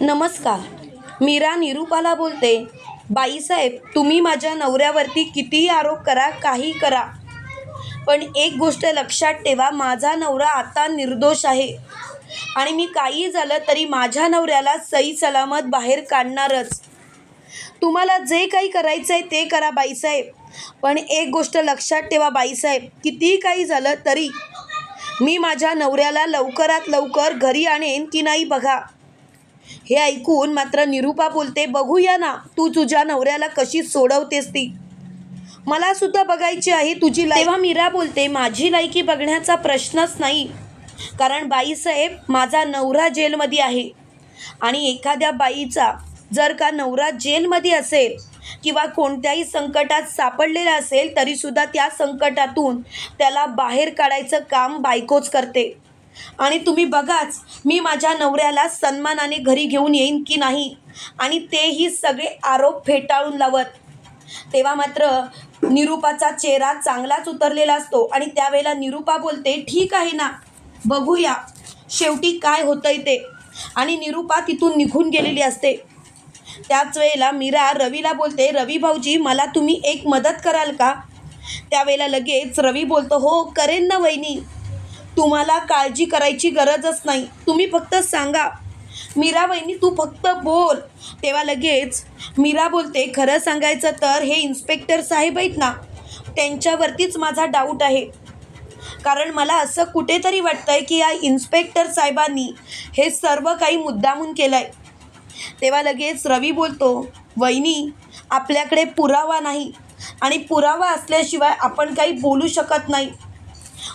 नमस्कार. मीरा निरूपाला बोलते. बाईसाहेब तुम्ही माझ्या नवऱ्यावरती कितीही आरोप करा काही करा. पण एक गोष्ट लक्षात ठेवा माझा नवरा आता निर्दोष आहे. आणि मी काही झालं तरी माझ्या नवऱ्याला सई सलामत बाहेर काढणारच. तुम्हाला जे काही करायचं आहे ते करा बाईसाहेब पण एक गोष्ट लक्षात ठेवा बाईसाहेब कितीही काही झालं तरी मी माझ्या नवऱ्याला लवकरात लवकर घरी आणेन की नाही बघा. हे ऐकून मात्र निरूपा बोलते बघूया ना तू तुझ्या नवऱ्याला कशी सोडवतेस ती? मला सुद्धा बघायची आहे तुझी लाईफ तेव्हा मीरा बोलते माझी लायकी बघण्याचा प्रश्नच नाही कारण बाईसाहेब माझा नवरा जेलमध्ये आहे. आणि एखाद्या बाईचा जर का नवरा जेलमध्ये असेल किंवा कोणत्याही संकटात सापडलेला असेल तरीसुद्धा त्या संकटातून त्याला बाहेर काढायचं काम बायकोच करते. आणि तुम्ही बघाच मी माझ्या नवऱ्याला सन्मानाने घरी घेऊन येईन की नाही? आणि तेही सगळे आरोप फेटाळून लावत. तेव्हा मात्र निरूपाचा चेहरा चांगलाच उतरलेला असतो आणि त्यावेळेला निरूपा बोलते ठीक आहे ना बघूया शेवटी काय होतंय ते. आणि निरूपा तिथून निघून गेलेली असते. त्याच वेळेला मीरा रवीला बोलते रवी भाऊजी मला तुम्ही एक मदत कराल का? त्यावेळेला लगेच रवी बोलतो हो करेन ना वहिनी. तुम्हाला काळजी करायची गरजच नाही. तुम्ही फक्त सांगा. मीरा वहिनी तू फक्त बोल. तेव्हा लगेच मीरा बोलते खरं सांगायचं तर हे इन्स्पेक्टर साहेब आहेत ना त्यांच्यावरतीच माझा डाऊट आहे. कारण मला असं कुठेतरी वाटतं आहे की या इन्स्पेक्टर साहेबांनी हे सर्व काही मुद्दामून केलं आहे तेव्हा लगेच रवी बोलतो वहिनी आपल्याकडे पुरावा नाही आणि पुरावा असल्याशिवाय आपण काही बोलू शकत नाही.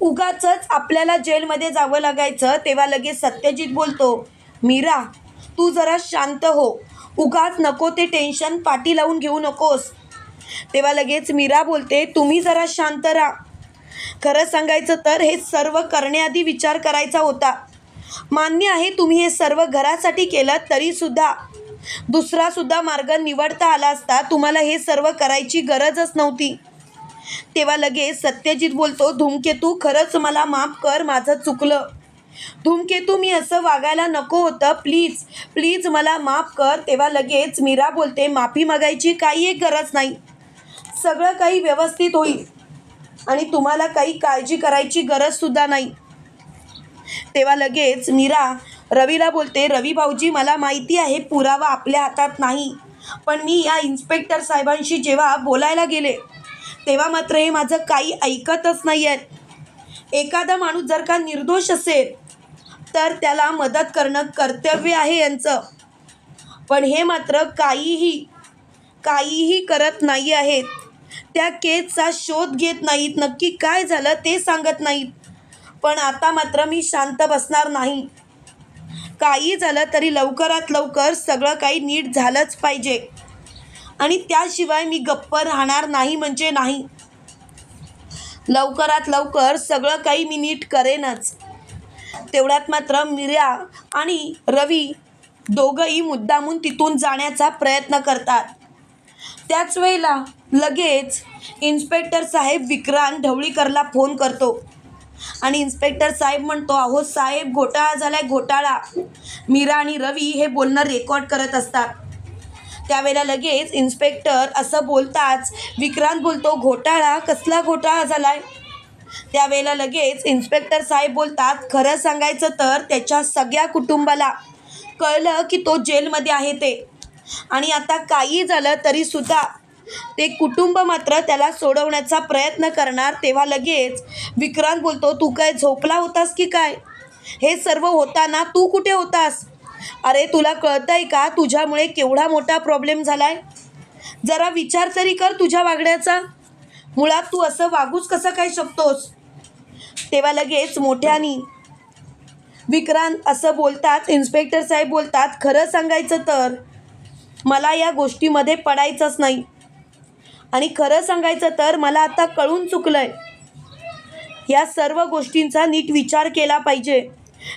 उगाच आपल्याला जेलमध्ये जावं लागायचं तेव्हा लगेच सत्यजित बोलतो मीरा तू जरा शांत हो. उगाच नको ते टेन्शन पाठी लावून घेऊ नकोस. तेव्हा लगेच मीरा बोलते तुम्ही जरा शांत राहा. खरं सांगायचं तर हे सर्व करण्याआधी विचार करायचा होता. मान्य आहे तुम्ही हे सर्व घरासाठी केलं तरीसुद्धा. दुसरासुद्धा मार्ग निवडता आला असता तुम्हाला हे सर्व करायची गरजच नव्हती. तेव्हा लगेच सत्यजित बोलतो धूमकेतू खरंच मला माफ कर माझं चुकलं. धूमकेतू मी असं वागायला नको होतं प्लीज प्लीज मला माफ कर. तेव्हा लगेच मीरा बोलते माफी मागायची काही एक गरज नाही. सगळं काही व्यवस्थित होईल आणि तुम्हाला काही काळजी करायची गरजसुद्धा नाही. तेव्हा लगेच मीरा रवीला बोलते रवी भाऊजी मला माहिती आहे पुरावा आपल्या हातात नाही पण मी या इन्स्पेक्टर साहेबांशी जेव्हा बोलायला गेले तेव्हा मात्र हे माझं काही ऐकतच नाही आहेत एखादा माणूस जर का निर्दोष असेल तर त्याला मदत करणं कर्तव्य आहे यांचं. पण हे मात्र काहीही काहीही करत नाही आहेत. त्या केसचा शोध घेत नाहीत. नक्की काय झालं ते सांगत नाहीत. पण आता मात्र मी शांत बसणार नाही. काही झालं तरी लवकरात लवकर सगळं काही नीट झालंच पाहिजे. आणि त्याशिवाय मी गप्प राहणार नाही म्हणजे नाही. लवकरात लवकर सगळं काही मी नीट करेनच. तेवढ्यात मात्र मीरा आणि रवी दोघंही मुद्दामून तिथून जाण्याचा प्रयत्न करतात. त्याच वेळेला लगेच इन्स्पेक्टर साहेब विक्रांत ढवळीकरला फोन करतो. आणि इन्स्पेक्टर साहेब म्हणतो अहो साहेब घोटाळा झालाय घोटाळा. मीरा आणि रवी हे बोलणं रेकॉर्ड करत असतात. त्यावेळेला लगेच इन्स्पेक्टर असं बोलताच विक्रांत बोलतो घोटाळा? कसला घोटाळा झालाय? त्यावेळेला लगेच इन्स्पेक्टर साहेब बोलतात खरं सांगायचं तर त्याच्या सगळ्या कुटुंबाला कळलं की तो जेलमध्ये आहे ते. आणि आता काही झालं तरीसुद्धा ते कुटुंब मात्र त्याला सोडवण्याचा प्रयत्न करणार. तेव्हा लगेच विक्रांत बोलतो तू काय झोपला होतास की काय? हे सर्व होताना तू कुठे होतास? अरे तुला कळतंय का तुझ्यामुळे केवढा मोठा प्रॉब्लेम झालाय? जरा विचार तरी कर तुझ्या वागण्याचा. मुळात तू असं वागूच कसं काय शकतोस? तेव्हा लगेच मोठ्यानी विक्रांत असं बोलतात इन्स्पेक्टर साहेब बोलतात खरं सांगायचं तर मला या गोष्टीमध्ये पडायचंच नाही. आणि खरं सांगायचं तर मला आता कळून चुकलं आहे या सर्व गोष्टींचा नीट विचार केला पाहिजे.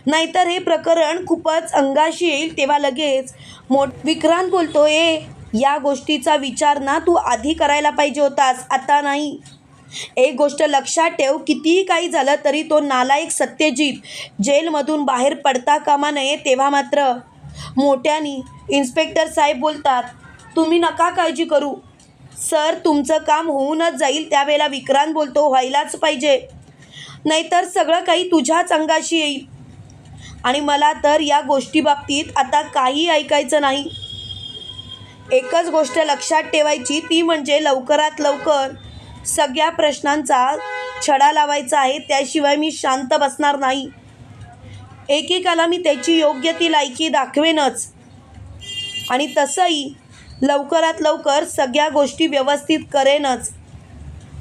नाहीतर हे प्रकरण खूपच अंगाशी येईल तेव्हा लगेच. मोठ विक्रांत बोलतो ए या गोष्टीचा विचार ना तू आधी करायला पाहिजे होतास आता नाही. एक गोष्ट लक्षात ठेव कितीही काही झालं तरी तो नालायक सत्यजित जेलमधून बाहेर पडता कामा नये तेव्हा मात्र. मोठ्यानी इन्स्पेक्टर साहेब बोलतात तुम्ही नका काळजी करू. सर तुमचं काम होऊनच जाईल त्यावेळेला विक्रांत बोलतो व्हायलाच पाहिजे. नाहीतर सगळं काही तुझ्याच अंगाशी येईल. आणि मला तर या गोष्टीबाबतीत आता काही ऐकायचं नाही. एकच गोष्ट लक्षात ठेवायची ती म्हणजे लवकरात लवकर सगळ्या प्रश्नांचा छडा लावायचा आहे त्याशिवाय मी शांत बसणार नाही. एकेकाला मी त्याची योग्य ती लायकी दाखवेनच. आणि तसंही लवकरात लवकर सगळ्या गोष्टी व्यवस्थित करेनच.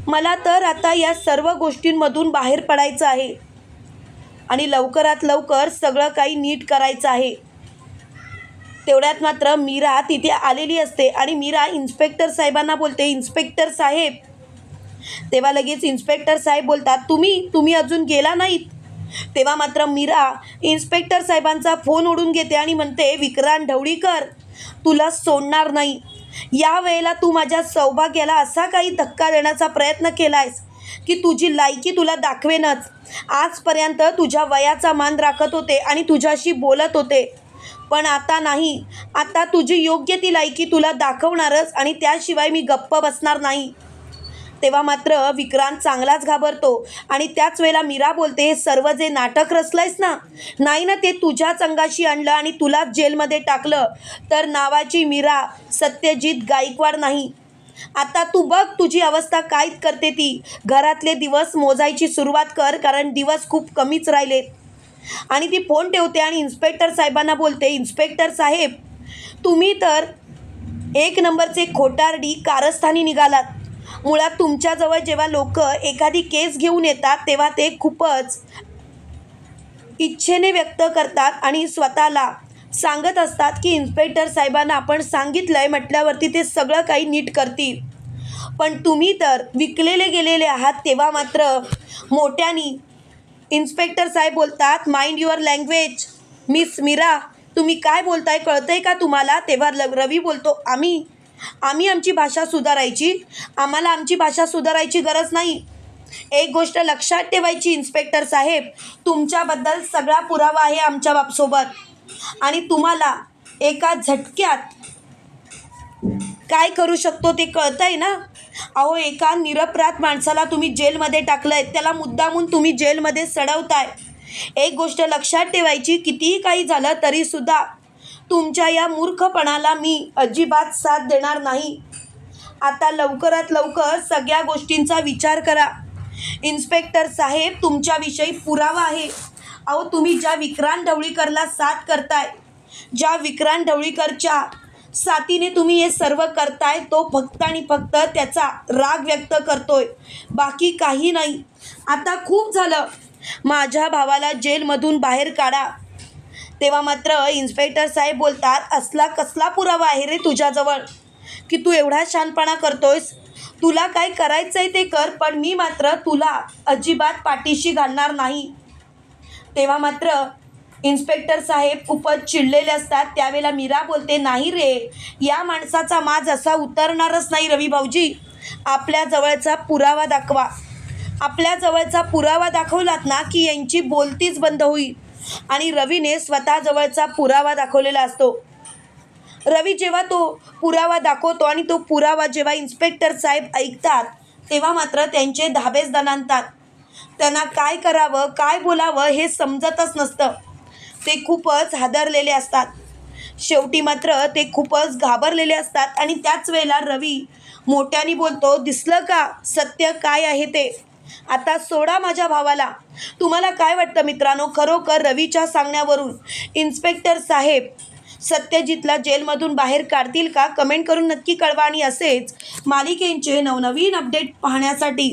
मला तर आता या सर्व गोष्टींमधून बाहेर पडायचं आहे. आणि लवकरात लवकर सगळं काही नीट करायचं आहे. तेवढ्यात मात्र मीरा तिथे आलेली असते आणि मीरा इन्स्पेक्टर साहेबांना बोलते इन्स्पेक्टर साहेब. तेव्हा लगेच इन्स्पेक्टर साहेब बोलतात तुम्ही तुम्ही अजून गेला नाहीत. तेव्हा मात्र मीरा इन्स्पेक्टर साहेबांचा फोन ओढून घेते आणि म्हणते विक्रांत ढवळीकर तुला सोडणार नाही. या वेळेला तू माझ्या सौभाग्याला असा काही धक्का देण्याचा प्रयत्न केला आहेस की तुझी लायकी तुला दाखवेनच. आजपर्यंत तुझ्या वयाचा मान राखत होते आणि तुझ्याशी बोलत होते. पण आता नाही. आता तुझी योग्य ती लायकी तुला दाखवणारच आणि त्याशिवाय मी गप्प बसणार नाही. तेव्हा मात्र विक्रांत चांगलाच घाबरतो आणि त्याच वेळेला मीरा बोलते हे सर्व जे नाटक रचलंयस ना नाही ना ते तुझ्याच अंगाशी आणलं आणि तुलाच जेलमध्ये टाकलं. तर नावाची मीरा सत्यजित गायकवाड नाही. आता तू बघ तुझी अवस्था काय करते ती. घरातले दिवस मोजायची सुरुवात कर कारण दिवस खूप कमीच राहिलेत आणि ती फोन ठेवते आणि इन्स्पेक्टर साहेबांना बोलते इन्स्पेक्टर साहेब तुम्ही तर एक नंबरचे खोटारडी कारस्थानी निघालात. मुळात तुमच्याजवळ जेव्हा लोक एखादी केस घेऊन येतात तेव्हा ते खूपच इच्छेने व्यक्त करतात आणि स्वतःला सांगत असतात की इन्स्पेक्टर साहेबांना आपण सांगितलं आहे म्हटल्यावरती ते सगळं काही नीट करतील. पण तुम्ही तर विकलेले गेलेले आहात तेव्हा मात्र मोठ्यानी. इन्स्पेक्टर साहेब बोलतात mind your language miss Meera तुम्ही काय बोलताय? कळतंय का तुम्हाला? तेव्हा ल रवी बोलतो आम्ही आम्ही आमची भाषा सुधारायची. आम्हाला आमची भाषा सुधारायची गरज नाही. एक गोष्ट लक्षात ठेवायची इन्स्पेक्टर साहेब तुमच्याबद्दल सगळा पुरावा आहे आमच्या बाबसोबत. आणि तुम्हाला एका झटक्यात काय करू शकतो ते कळतंय ना? अहो एका निरपराध माणसाला तुम्ही जेलमध्ये टाकलंय त्याला मुद्दामून तुम्ही जेलमध्ये सडवताय. एक गोष्ट लक्षात ठेवायची कितीही काही झालं तरीसुद्धा तुमच्या या मूर्खपणाला मी अजिबात साथ देणार नाही. आता लवकरात लवकर सगळ्या गोष्टींचा विचार करा. इन्स्पेक्टर साहेब तुमच्याविषयी पुरावा आहे. अहो तुम्ही ज्या विक्रांत ढवळीकरला साथ करताय ज्या विक्रांत ढवळीकरच्या साथीने तुम्ही हे सर्व करताय तो फक्त आणि फक्त त्याचा राग व्यक्त करतोय. बाकी काही नाही. आता खूप झालं. माझ्या भावाला जेलमधून बाहेर काढा. तेव्हा मात्र इन्स्पेक्टर साहेब बोलतात असला कसला पुरावा आहे रे तुझ्याजवळ? की तू एवढा शानपणा करतोयस? तुला काय करायचं आहे ते कर पण मी मात्र तुला अजिबात पाठीशी घालणार नाही. तेव्हा मात्र इन्स्पेक्टर साहेब खूपच चिडलेले असतात. त्यावेळेला मीरा बोलते नाही रे या माणसाचा माज असा उतरणारच नाही रवी भाऊजी. आपल्या जवळचा पुरावा दाखवा. आपल्या जवळचा पुरावा दाखवलात ना की यांची बोलतीच बंद होईल. आणि रवीने स्वतःजवळचा पुरावा दाखवलेला असतो. रवी जेव्हा तो पुरावा दाखवतो आणि तो पुरावा जेव्हा इन्स्पेक्टर साहेब ऐकतात तेव्हा मात्र त्यांचे धाबेच दणानतात त्यांना काय करावं काय बोलावं हे समजतच नसतं. ते खूपच हादरलेले असतात. शेवटी मात्र ते खूपच घाबरलेले असतात आणि त्याच वेळेला रवी मोठ्याने बोलतो दिसलं का? सत्य काय आहे ते? आता सोडा माझ्या भावाला. तुम्हाला काय वाटतं मित्रांनो? खरोखर रवीच्या सांगण्यावरून इन्स्पेक्टर साहेब सत्यजितला जेलमधून बाहेर काढतील का? कमेंट करून नक्की कळवा आणि असेच मालिकेंचे नवनवीन अपडेट पाहण्यासाठी